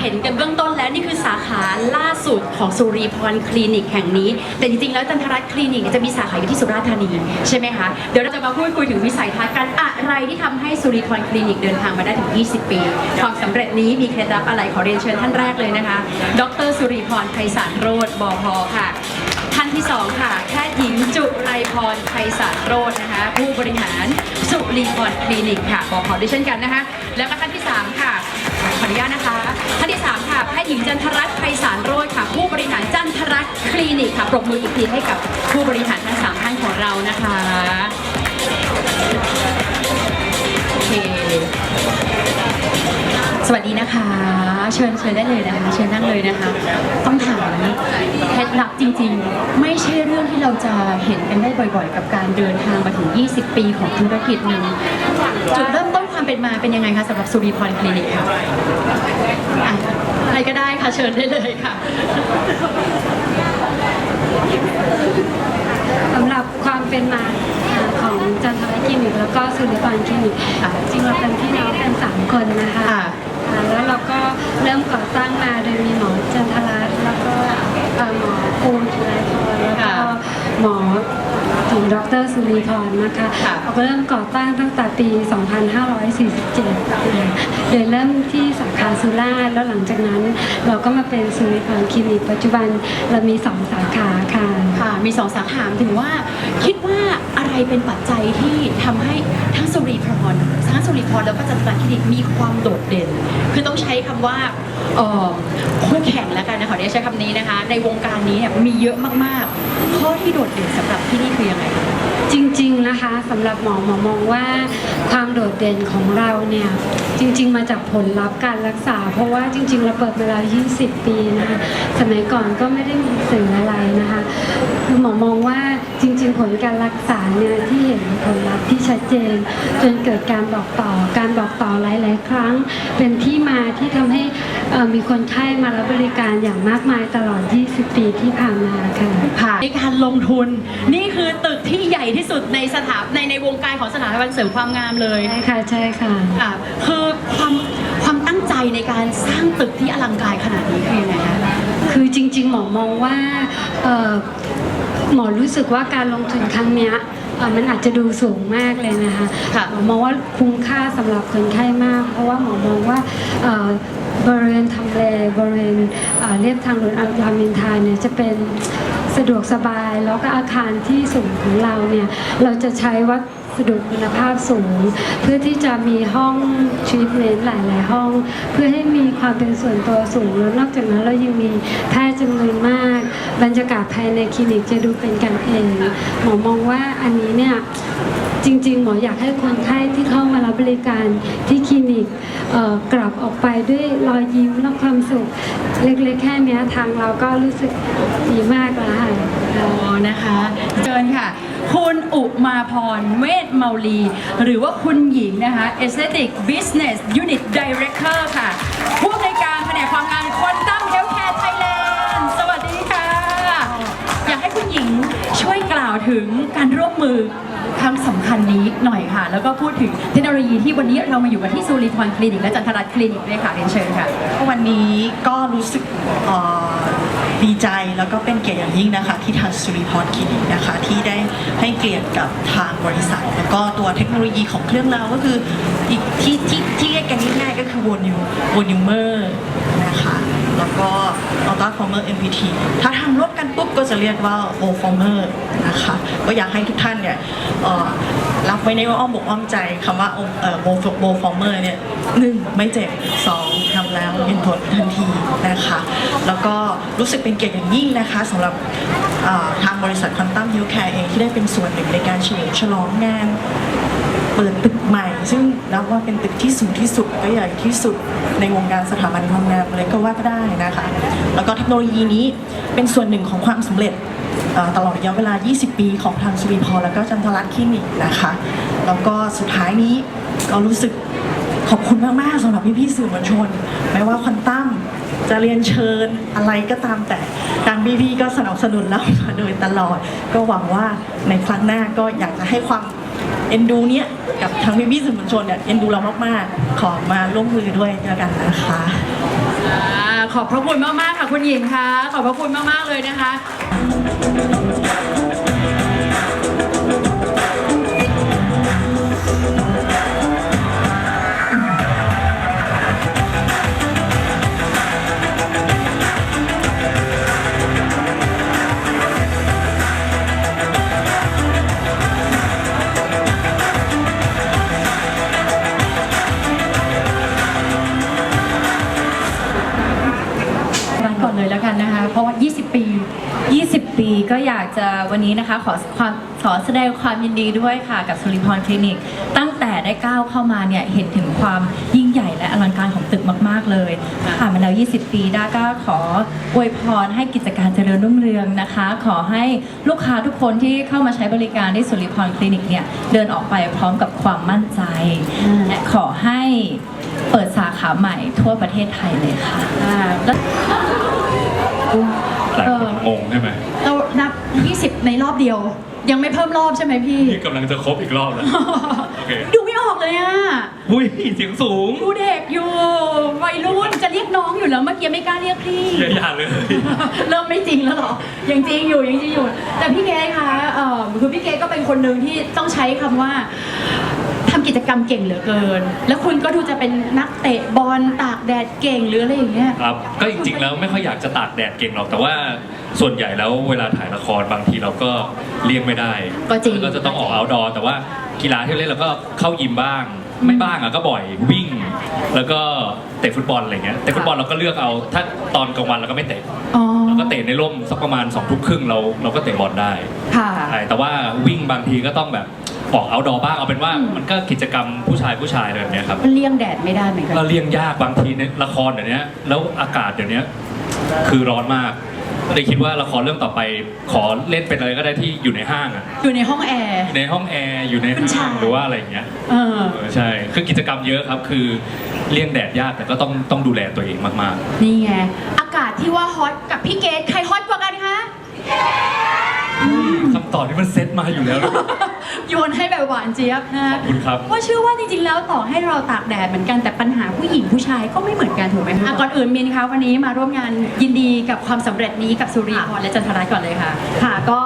เห็นกันเบื้องต้นแล้วนี่คือสาขาล่าสุดของสุรีพรคลินิกแห่งนี้ แต่จริงๆแล้วจันทรัตน์คลินิกจะมีสาขาอยู่ที่สุราษฎร์ธานีใช่ไหมคะเดี๋ยวเราจะมาพูดคุยถึงวิสัยทัศน์กันอะไรที่ทำให้สุรีพรคลินิกเดินทางมาได้ถึง 20 ปี ความสำเร็จนี้มีเคล็ดลับอะไรขอเรียนเชิญท่านแรกเลยนะคะ ดรสุรีพรไพศาลโรจน์บพค่ะท่านที่สองค่ะแพทย์หญิงจุไรพรไพศาลโรจน์นะคะ ผู้บริหารสุรีพรคลินิกค่ะบพด้วยเช่นกันนะคะ แล้วก็ท่านที่สามค่ะ นุญาตนะคะท่านที่สามค่ะแพทย์หญิงจันทรัตน์ไพศาลโรจน์ค่ะ ผู้บริหารจันทรัตน์คลินิกค่ะปรบมืออีกทีให้กับผู้บริหารทั้งสามท่านของเรานะคะโอเคสวัสดีนะคะ เชิญเชิญได้เลยนะคะ เชิญนั่งเลยนะคะ ต้องถามเคล็ดลับจริงๆ ไม่ใช่เรื่องที่เราจะเห็นกันได้บ่อยๆ กับการเดินทางมาถึง 20 ปีของธุรกิจหนึ่งจุดเริ่มต้น ความเป็นมาเป็นยังไงคะสำหรับสุริพรคลินิกค่ะอะใครก็ได้ค่ะเชิญได้เลยค่ะ สำหรับความเป็นมาของจันทรคลินิกแล้วก็สุริพรคลินิกค่ะจริงเราเป็นพี่น้องกันสามคนนะคะค่ะ อ่าแล้วเราก็เริ่มก่อตั้งมาโดยมีหมอจันทรัตน์แล้วก็เอ่อหมอภูมิจุฬาพรแล้วก็ ค่ะ หมอถึงด รสุริพรนะคะค่ะเราก็เริ่มก่อตั้งตั้งแต่ปี 2547 โดยเริ่มที่สาขาสุราษฎร์แล้วหลังจากนั้นเราก็มาเป็นสุริพรคลินิกปัจจุบันเรามีสองสาขาค่ะ ค่ะมีสองสาขาถึงว่า คิดว่าอะไรเป็นปัจจัยที่ทำให้ทั้งสุริพรทั้งสุริพรแล้วก็จันทรัตน์คลินิกมีความโดดเด่น คือต้องใช้คำว่าเอ่อคู่แข่งแล้วกันนะขอเรียกใช้คำนี้นะคะ ในวงการนี้เนี่ยมีเยอะมากๆ ข้อที่โดดเด่นสำหรับที่นี่คือยังไงคะ จริง ๆนะคะสำหรับหมอหมอมองว่าความโดดเด่นของเราเนี่ยจริง ๆ มาจากผลลัพธ์การรักษา เพราะว่าจริง ๆ เราเปิดมาแล้ว 20 ปีนะคะสมัยก่อนก็ไม่ได้มีสื่ออะไรนะคะคือหมอมองว่าจริง ๆ ผลการรักษาเนี่ยที่เห็น ลลัพธ์ที่ชัดเจน จนเกิดการบอกต่อ การบอกต่อหลาย ๆ ครั้ง เป็นที่มาที่ทำให้เอ่อมีคนไข้มารับบริการอย่างมากมายตลอด 20 ปีที่ผ่านมาค่ะค่ะในการลงทุนนี่คือตึกที่ใหญ่ที่สุดในสถาในในวงการของสถาบันเสริมความงามเลยใช่ค่ะใช่ค่ะค่ะคือความความตั้งใจในการสร้างตึกที่อลังการขนาดนี้คือยังไงคะคือจริง ๆ หมอมองว่าเอ่อหมอรู้สึกว่าการลงทุนครั้งเนี้ยเอ่อมันอาจจะดูสูงมากเลยนะคะค่ะหมอมองว่าคุ้มค่าสำหรับคนไข้มาก เพราะว่าหมอมองว่าเอ่อบริเวณทำเลบริเวณเอ่อเรียบทางด่วนรามอินทราเนี่ยจะเป็นสะดวกสบาย แล้วก็อาคารที่สูงของเราเนี่ยเราจะใช้วัสดุคุณภาพสูง เพื่อที่จะมีห้องทรีทเมนต์หลาย ๆ ห้อง เพื่อให้มีความเป็นส่วนตัวสูงแล้วนอกจากนั้นเรายังมีแพทย์จำนวนมาก บรรยากาศภายในคลินิกจะดูเป็นกันเอง หมอมองว่าอันนี้เนี่ยจริงๆ หมออยากให้คนไข้ที่เข้ามารับบริการที่คลินิกกลับออกไปด้วยรอยยิ้มและความสุข เล็กๆ แค่นี้ทางเราก็รู้สึกดีมากแล้วค่ะอ๋อนะคะเชิญค่ะ คุณอุมาพรเวทเมาลี หรือว่าคุณหญิงนะคะ Aesthetic Business Unit Director ค่ะ มือครั้งสำคัญนี้หน่อยค่ะ แล้วก็พูดถึงเทคโนโลยีที่วันนี้เรามาอยู่กันที่ซูริพรคลินิกและจันทรัตน์คลินิกด้วยค่ะเรียนเชิญค่ะ วันนี้ก็รู้สึกเอ่อดีใจแล้วก็เป็นเกียรติอย่างยิ่งนะคะที่ทางสุริพรคลินิกนะคะที่ได้ให้เกียรติกับทางบริษัท แล้วก็ตัวเทคโนโลยีของเครื่องเราก็คืออีกที่ที่ที่เรียกกันง่ายๆก็คือ volume volumer นะ คะแล้วก็ ultra former MPT ถ้าทำร่วมกันปุ๊บก็จะเรียกว่า o former นะคะ ก็อยากให้ทุกท่านเนี่ยรับไว้ในอ้อมอกอ้อมใจคำว่าเอ่อ o o former เนี่ยหนึ่งไม่เจ็บสองทำแล้วเห็นผลทันทีนะคะ แล้วก็รู้สึกเป็นเกียรติอย่างยิ่งนะคะสำหรับทางบริษัทคอนตัมฮิลแคร์เองที่ได้เป็นส่วนหนึ่งในการเฉลิมฉลองงาน ปิดตึกใหม่ ซึ่งนับว่าเป็นตึกที่สูงที่สุดก็ใหญ่ที่สุดในวงการสถาบันความงามเลยก็ว่าได้นะคะ แล้วก็เทคโนโลยีนี้เป็นส่วนหนึ่งของความสำเร็จตลอดระยะเวลา 20 ปีของทางสุริพรแล้วก็จันทรัตน์คลินิกนะคะ แล้วก็สุดท้ายนี้ก็รู้สึกขอบคุณมาก ๆสำหรับพี่ๆสื่อมวลชน ไม่ว่าคอนตั้มจะเรียนเชิญอะไรก็ตามแต่ทางพี่ๆก็สนับสนุนเรามาโดยตลอด ก็หวังว่าในครั้งหน้าก็อยากจะให้ความ เอ็นดูเนี่ยกับทางพี่พี่สื่อมวลชนเนี่ยเอ็นดูเรามากๆ ขอมาร่วมมือด้วยแล้วกันนะคะขอบพระคุณมากๆค่ะคุณหญิงคะขอบพระคุณมากๆเลยนะคะ ก็อยากจะวันนี้นะคะขอความขอแสดงความยินดีด้วยค่ะกับสุริพรคลินิก ตั้งแต่ได้ก้าวเข้ามาเนี่ยเห็นถึงความยิ่งใหญ่และอลังการของตึกมาก ๆ เลยผ่านมาแล้ว 20 ปีด้าก็ขออวยพรให้กิจการเจริญรุ่งเรืองนะคะ ขอให้ลูกค้าทุกคนที่เข้ามาใช้บริการที่สุริพรคลินิกเนี่ยเดินออกไปพร้อมกับความมั่นใจ และขอให้เปิดสาขาใหม่ทั่วประเทศไทยเลยค่ะแล้ว หลายคนงงใช่ไหมเรานับ 20 ในรอบเดียว ยังไม่เพิ่มรอบใช่ไหมพี่พี่กำลังจะครบอีกรอบแล้ว โอเค ดูไม่ออกเลยอะอุ้ยเสียงสูงดูเด็กอยู่วัยรุ่นจะเรียกน้องอยู่แล้วเมื่อกี้ไม่กล้าเรียกพี่ อย่าเลย เริ่มไม่จริงแล้วเหรอ ยังจริงอยู่ยังจริงอยู่ แต่พี่เกดคะเอ่อคือพี่เกดก็เป็นคนหนึ่งที่ต้องใช้คำว่า ทำกิจกรรมเก่งเหลือเกิน แล้วคุณก็ดูจะเป็นนักเตะบอลตากแดดเก่งหรืออะไรอย่างเงี้ยครับก็จริงๆแล้วไม่ค่อยอยากจะตากแดดเก่งหรอกแต่ว่าส่วนใหญ่แล้วเวลาถ่ายละครบางทีเราก็เลี่ยงไม่ได้ก็จริงแล้วก็จะต้องออกเอาดอแต่ว่ากีฬาที่เล่นเราก็เข้ายิมบ้าง ไม่บ้างอะก็บ่อยวิ่ง แล้วก็เตะฟุตบอลอะไรเงี้ยแต่ฟุตบอลเราก็เลือกเอาถ้าตอนกลางวันเราก็ไม่เตะอ๋อเราก็เตะในร่มสักประมาณสองทุ่มครึ่งเราเราก็เตะบอลได้ค่ะใช่แต่ว่าวิ่งบางทีก็ต้องแบบ ออกเอาดอบ้างเอาเป็นว่าอืมมันก็กิจกรรมผู้ชายผู้ชายแบบเนี้ยครับมันเลี่ยงแดดไม่ได้เหมือนกัน เราเลี่ยงยากบางทีในละครเดี๋ยวนี้แล้วอากาศเดี๋ยวนี้คือร้อนมากเลยคิดว่าละครเรื่องต่อไปขอเล่นเป็นอะไรก็ได้ที่อยู่ในห้างอะอยู่ในห้องแอร์ ในห้องแอร์อยู่ในคุณชาห้ายงหรือว่าอะไรอย่างเงี้ยเออ เออใช่คือกิจกรรมเยอะครับ คือเลี่ยงแดดยากแต่ก็ต้องต้องดูแลตัวเองมากนี่ไง อากาศที่ว่าฮอตกับพี่เกดใครฮอตกว่ากันคะๆคำ ตอบที่มันเซ็ตมาอยู่แล้วนะโยนให้แบบหวานเจี๊ยบนะขอบคุณครับ ว่าเชื่อว่าจริงๆแล้วต่อให้เราตากแดดเหมือนกันแต่ปัญหาผู้หญิงผู้ชายก็ไม่เหมือนกันถูกไหมคะอะก่อนอื่นมินคะวันนี้มาร่วมงานยินดีกับความสำเร็จนี้กับสุริพรและจันทรัตน์ก่อนเลยค่ะ ค่ะก็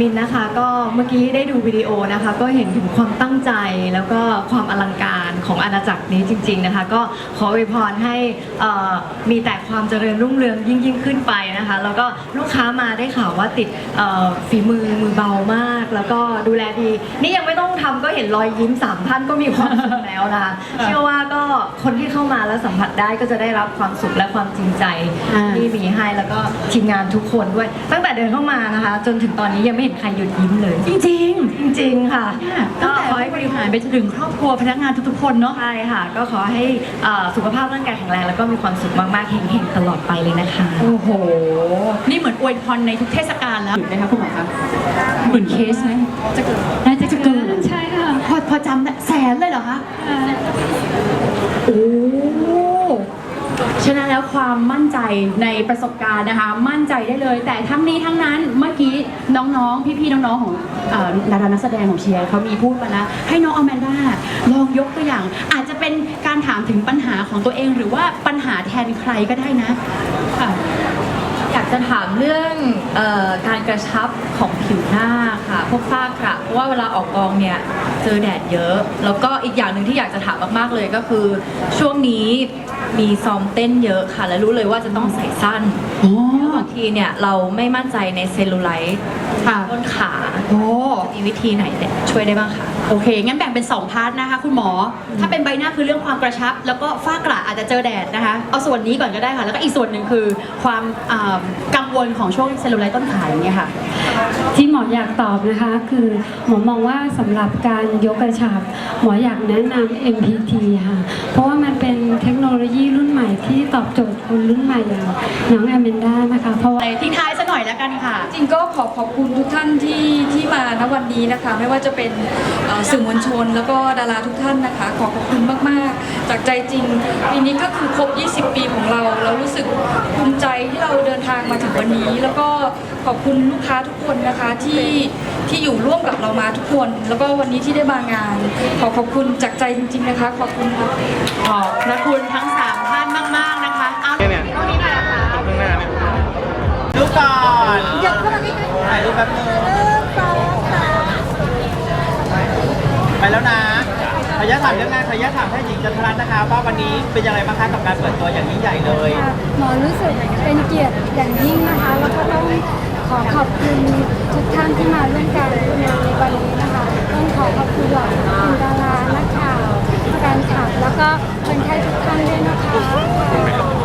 มินนะคะก็เมื่อกี้ได้ดูวิดีโอนะคะ ก็เห็นถึงความตั้งใจแล้วก็ความอลังการของอาณาจักรนี้จริง ๆนะคะ ก็ขออวยพรให้เอ่อมีแต่ความเจริญรุ่งเรืองยิ่งยิ่งขึ้นไปนะคะ แล้วก็ลูกค้ามาได้ข่าวว่าติดเอ่อฝีมือมือเบามากแล้วก็ดูแลดี นี่ยังไม่ต้องทำก็เห็นรอยยิ้มสามท่านก็มีความสุขแล้วนะคะเชื่อว่าก็คนที่เข้ามาแล้วสัมผัสได้ก็จะได้รับความสุขและความจริงใจอ่า ที่มีให้แล้วก็ทีมงานทุกคนด้วย ตั้งแต่เดินเข้ามานะคะ จนถึงตอนนี้ยังไม่เห็นใครหยุดยิ้มเลย จริงจริง ๆ ค่ะ ๆเนี่ยตั้งแต่ผู้บริหารไปจนถึงครอบครัวพนักงานทุกๆคนเนาะ ใช่ค่ะ ก็ขอให้เอ่อสุขภาพร่างกายแข็งแรง แล้วก็มีความสุขมาก ๆเฮงๆตลอดไปเลยนะคะ โอ้โห นี่เหมือนอวยพรในทุกเทศกาลแล้วถูกไหมคะคุณหมอคะหมื่นเคสไหมจะเกิดน่าจะเกินใช่ค่ะพอพอจำได้แสนเลยเหรอคะโอ้ฉะนั้นแล้วความมั่นใจในประสบการณ์นะคะ มั่นใจได้เลย แต่ทั้งนี้ทั้งนั้นเมื่อกี้น้องๆ พี่ๆ น้องๆ ของเอ่อดารานักแสดงของเชียร์เขามีพูดมาแล้วให้น้องอแมนด้าลองยกตัวอย่าง อาจจะเป็นการถามถึงปัญหาของตัวเอง หรือว่าปัญหาแทนใครก็ได้นะค่ะอยากจะถามเรื่องเออการกระชับของ ผิวหน้าค่ะ พวกฝ้ากระเพราะว่าเวลาออกกองเนี่ยเจอแดดเยอะ แล้วก็อีกอย่างหนึ่งที่อยากจะถามมากๆเลยก็คือ ช่วงนี้มีซ้อมเต้นเยอะค่ะ และรู้เลยว่าจะต้องใส่สั้นอ๋อ บางทีเนี่ยเราไม่มั่นใจในเซลลูไลท์ค่ะ ต้นขาโอ้ มีวิธีไหนเนี่ยช่วยได้บ้างคะ โอเค งั้นแบ่งเป็น 2 พาร์ทนะคะ คุณหมอ ถ้าเป็นใบหน้าคือเรื่องความกระชับ แล้วก็ฝ้ากระอาจจะเจอแดดนะคะ เอาส่วนนี้ก่อนก็ได้ค่ะ แล้วก็อีกส่วนหนึ่งคือความอ่ากังวลของช่วงเซลลูไลท์ต้นขาอย่างเงี้ยค่ะ ที่หมออยากตอบนะคะคือหมอมองว่าสำหรับการยกกระชับ หมออยากแนะนำ MPT ค่ะ เพราะว่ามันเป็นเทคโนโลยีรุ่นใหม่ที่ตอบโจทย์คนรุ่นใหม่อย่างน้องแอมเมนด้านะคะเพราะว่าทิ้งท้ายซะห น่อยน่อยแล้วกันค่ะ จริงก็ขอขอบคุณทุกท่านที่ที่มาณวันนี้นะคะ ไม่ว่าจะเป็นเอ่อสื่อมวลชน แล้วก็ดาราทุกท่านนะคะ ขอขอบคุณมากๆ จากใจจริงปีนี้ก็คือครบ 20 ปีของเรา เรารู้สึกภูมิใจที่เราเดินทางมาถึงวันนี้ แล้วก็ขอบคุณลูกค้าทุกคนนะคะที่ที่อยู่ร่วมกับเรามาทุกคน แล้วก็วันนี้ที่ได้มางาน ขอขอบคุณจากใจจริง ๆนะคะ ขอบคุณค่ะ ขอบพระคุณทั้ง 3 ท่านมาก ๆ กก่อนถ่ายรูปแป๊บนึงไปแล้วนะขออนุญาตถามเรื่องงานขออนุญาตถามแพทย์หญิงจันทรัตน์นะคะว่าวันนี้เป็นยังไงบ้างคะกับการเปิดตัวอย่างยิ่งใหญ่เลย ค่ะหมอรู้สึกเป็นเกียรติอย่างยิ่งนะคะ แล้วก็ต้องขอขอบคุณทุกท่านที่มาร่วมการงานในวันนี้นะคะ ต้องขอขอบคุณเหล่าคุณดารานักข่าวแฟนคลับแล้วก็คนไทยทุกท่านด้วยนะคะ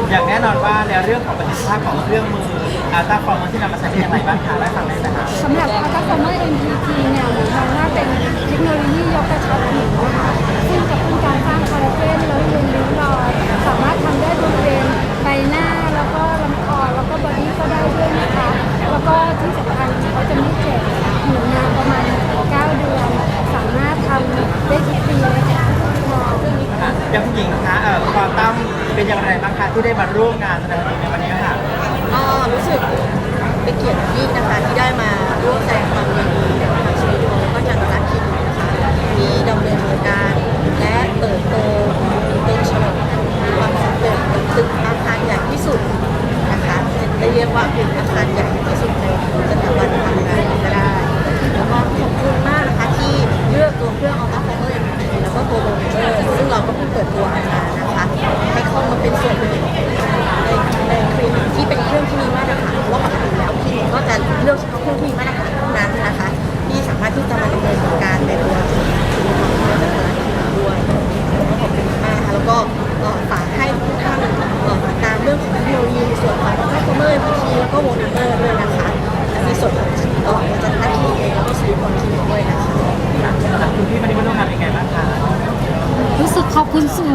อย่างแน่นอนว่าในเรื่องของประสิทธิภาพของเครื่องมือ อัลตราฟอร์มที่นำมาใช้เป็นอย่างไรบ้างคะได้ฟังได้ไหมคะสำหรับ a l t r a f o r m e r MPT เนี่ยหมอมองว่าเป็นเทคโนโลยียกกระชับผิวนะคะซึ่งจะเป็นการสร้างคอลลาเจนแล้วเรียนรู้วรอยสามารถทำได้บริเวณใบหน้าแล้วก็ลำคอแล้วก็บอดี้ก็ได้ด้วยนะคะแล้วก็ที่สำคัญเขาจะไม่เจ็บอยู่นานประมาณ 9 เดือน สามารถทำได้ทุกปีเลยค่ะหมอค่ะอย่างผู้หญิงคะเอ่อความตั้มเป็นอย่างไรบ้างคะที่ได้มาร่วมงานแสดง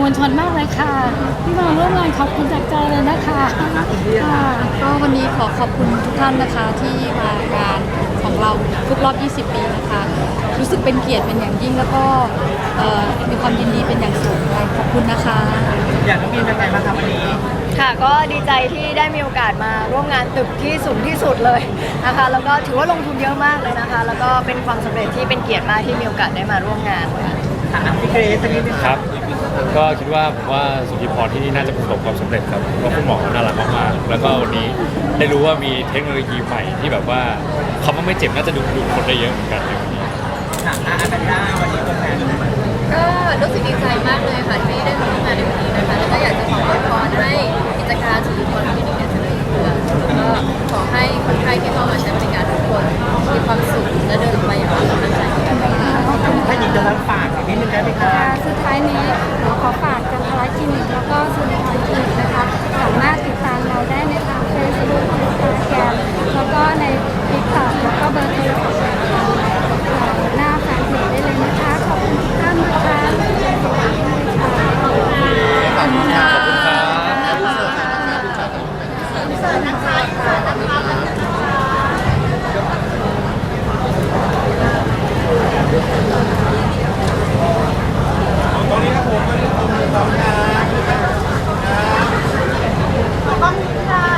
วลชนมากเลยค่ะ ที่มาร่วมงานขอบคุณจากใจเลยนะคะค่ะก็วันนี้ขอขอบคุณทุกท่านนะคะที่มางานของเราครบรอบ 20 ปีนะคะ รู้สึกเป็นเกียรติเป็นอย่างยิ่งแล้วก็เอ่อมีความยินดีเป็นอย่างสูงค่ะขอบคุณนะคะ อย่างน้องมีนเป็นไงบ้างคะวันนี้ค่ะก็ดีใจที่ได้มีโอกาสมาร่วมงานตึกที่สูงที่สุดเลยนะคะแล้วก็ถือว่าลงทุนเยอะมากเลยนะคะ แล้วก็เป็นความสำเร็จที่เป็นเกียรติมากที่มีโอกาสได้มาร่วมงานค่ะ ค่ะอะพี่เกรซสักนิดนึงครับ ก็คิดว่าผมว่าสุธิพรที่นี่น่าจะประสบความสำเร็จครับเพราะคุณหมอน่ารักมากๆแล้วก็วันนี้ได้รู้ว่ามีเทคโนโลยีใหม่ที่แบบว่าคำว่าไม่เจ็บน่าจะดึงดูคนได้เยอะเหมือนกันในวันนี้ค่ะอะอันด้าวันนี้ตัวแทนก็รู้สึกดีใจมากเลยค่ะที่ได้มาร่วมงานในวันนี้นะคะแล้วก็อยากจะขออวยพรให้กิจการสุริพรคลินิกเนี่เจริญรุ่งเรืองแล้วก็ขอให้คนไข้ที่เข้ามาใช้บริการทุกคนมีความสุขและเดินไปอย่างมีกำลังใจ ถ้าหญิงจะรับฝากอีกนิดนึงได้ไหมคะ สุดท้ายนี้หมอขอฝากจันทรคลินิกแล้วก็สุริพรคลินิกนะคะ สามารถติดตามเราได้ในทางเฟซบุ๊กอินสตาแกรมแล้วก็ในทิกตอกแล้วก็เบอร์โทรศัพท์ ต้องค่ะ